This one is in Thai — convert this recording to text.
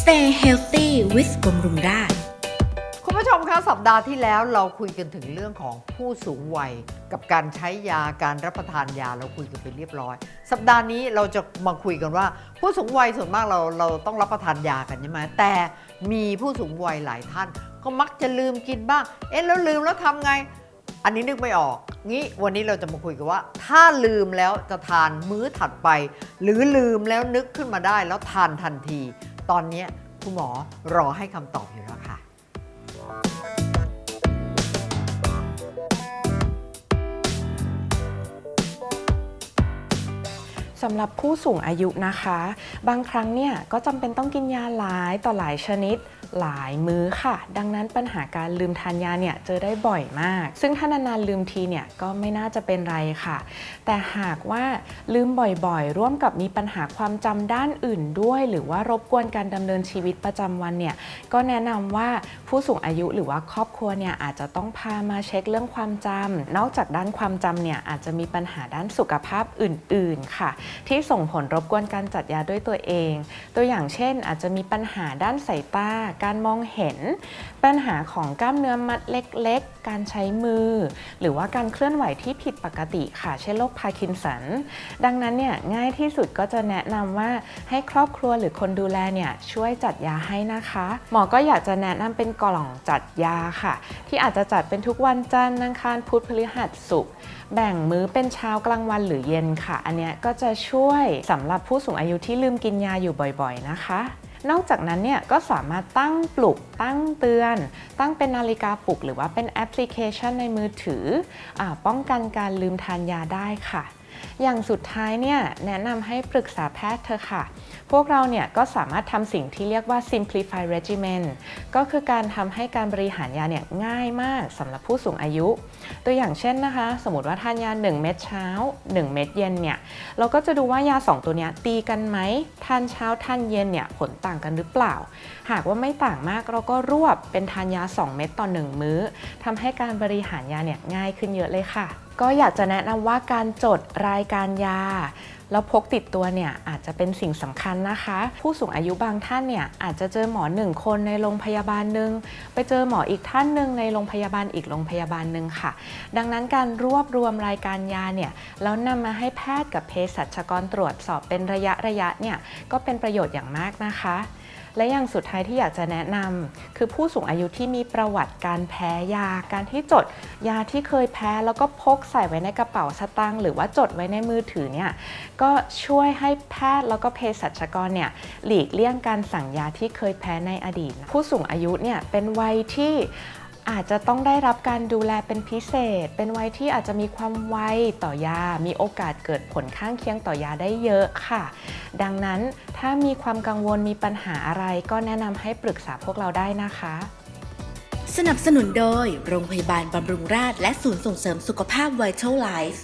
Stay healthy with บำรุงราษฎร์คุณผู้ชมคะสัปดาห์ที่แล้วเราคุยกันถึงเรื่องของผู้สูงวัย กับการใช้ยาการรับประทานยาเราคุยกันไปเรียบร้อย สัปดาห์นี้เราจะมาคุยกันว่า ผู้สูงวัยส่วนมากเราเราต้องรับประทานยากันใช่ไหมแต่มีผู้สูงวัยหลายท่าน ก็มักจะลืมกินบ้าง เอ๊ะแล้วลืมแล้วทำไง อันนี้นึกไม่ออก งี้วันนี้เราจะมาคุยกันว่า ถ้าลืมแล้วจะทานมื้อถัดไป หรือลืมแล้วนึกขึ้นมาได้แล้วทานทันที ตอนนี้คุณหมอรอให้คำตอบอยู่แล้วค่ะ สำหรับผู้สูงอายุนะคะ บางครั้งเนี่ยก็จำเป็นต้องกินยาหลายต่อหลายชนิด หลายมื้อค่ะ ดังนั้นปัญหาการลืมทานยาเนี่ยเจอได้บ่อยมาก ซึ่งถ้านานๆลืมทีเนี่ยก็ไม่น่าจะเป็นไรค่ะ แต่หากว่าลืมบ่อยๆ ร่วมกับมีปัญหาความจำด้านอื่นด้วย หรือว่ารบกวนการดำเนินชีวิตประจำวันเนี่ยก็แนะนำว่าผู้สูงอายุหรือว่าครอบครัวเนี่ยอาจจะต้องพามาเช็คเรื่องความจำนอกจากด้านความจำเนี่ยอาจจะมีปัญหาด้านสุขภาพอื่นๆค่ะที่ส่งผลรบกวนการจัดยาด้วยตัวเอง ตัวอย่างเช่น อาจจะมีปัญหาด้านสายตา การมองเห็น ปัญหาของกล้ามเนื้อมัดเล็ก ๆ การใช้มือ หรือว่าการเคลื่อนไหวที่ผิดปกติค่ะ เช่นโรคพาร์กินสัน ดังนั้นเนี่ยง่ายที่สุดก็จะแนะนำว่าให้ครอบครัวหรือคนดูแลเนี่ยช่วยจัดยาให้นะคะ หมอก็อยากจะแนะนำเป็นกล่องจัดยาค่ะ ที่อาจจะจัดเป็นทุกวันจันทร์อังคารพุธพฤหัสศุกร์แบ่งมื้อเป็นเช้ากลางวันหรือเย็นค่ะ อันเนี้ยก็จะช่วยสำหรับผู้สูงอายุที่ลืมกินยาอยู่บ่อยๆ นะคะ นอกจากนั้นเนี่ยก็สามารถตั้งปลุก ตั้งเตือน ตั้งเป็นนาฬิกาปลุก หรือว่าเป็นแอปพลิเคชันในมือถืออป้องกันการลืมทานยาได้ค่ะ อย่างสุดท้ายเนี่ยแนะนำให้ปรึกษาแพทย์เธอค่ะ พวกเราเนี่ยก็สามารถทำสิ่งที่เรียกว่า simplify regimen ก็คือการทำให้การบริหารยาเนี่ยง่ายมากสำหรับผู้สูงอายุ ตัวอย่างเช่นนะคะ สมมติว่าทานยา 1 เม็ดเช้า 1 เม็ดเย็นเนี่ยเราก็จะดูว่ายา 2 ตัวนี้ตีกันไหมทานเช้าทานเย็นเนี่ยผลต่างกันหรือเปล่า หากว่าไม่ต่างมากเราก็รวบเป็นทานยา 2 เม็ดต่อ 1 มื้อทำให้การบริหารยาเนี่ยง่ายขึ้นเยอะเลยค่ะ ก็อยากจะแนะนำว่าการจดรายการยา แล้วพกติดตัวเนี่ยอาจจะเป็นสิ่งสำคัญนะคะ ผู้สูงอายุบางท่านเนี่ยอาจจะเจอหมอหนึ่งคนในโรงพยาบาลหนึ่งไปเจอหมออีกท่านหนึ่งในโรงพยาบาลอีกโรงพยาบาลหนึ่งค่ะ ดังนั้นการรวบรวมรายการยาเนี่ยแล้วนำมาให้แพทย์กับเภสัชกรตรวจสอบเป็นระยะระยะเนี่ยก็เป็นประโยชน์อย่างมากนะคะ และอย่างสุดท้ายที่อยากจะแนะนำคือผู้สูงอายุที่มีประวัติการแพ้ยา การที่จดยาที่เคยแพ้แล้วก็พกใส่ไว้ในกระเป๋าสตางค์หรือว่าจดไว้ในมือถือเนี่ยก็ช่วยให้แพทย์แล้วก็เภสัชกรเนี่ยหลีกเลี่ยงการสั่งยาที่เคยแพ้ในอดีต ผู้สูงอายุเนี่ยเป็นวัยที่ อาจจะต้องได้รับการดูแลเป็นพิเศษ เป็นวัยที่อาจจะมีความไวต่อยา มีโอกาสเกิดผลข้างเคียงต่อยาได้เยอะค่ะ ดังนั้นถ้ามีความกังวลมีปัญหาอะไร ก็แนะนำให้ปรึกษาพวกเราได้นะคะ สนับสนุนโดย โรงพยาบาลบำรุงราษฎร์และศูนย์ส่งเสริมสุขภาพ Vital Life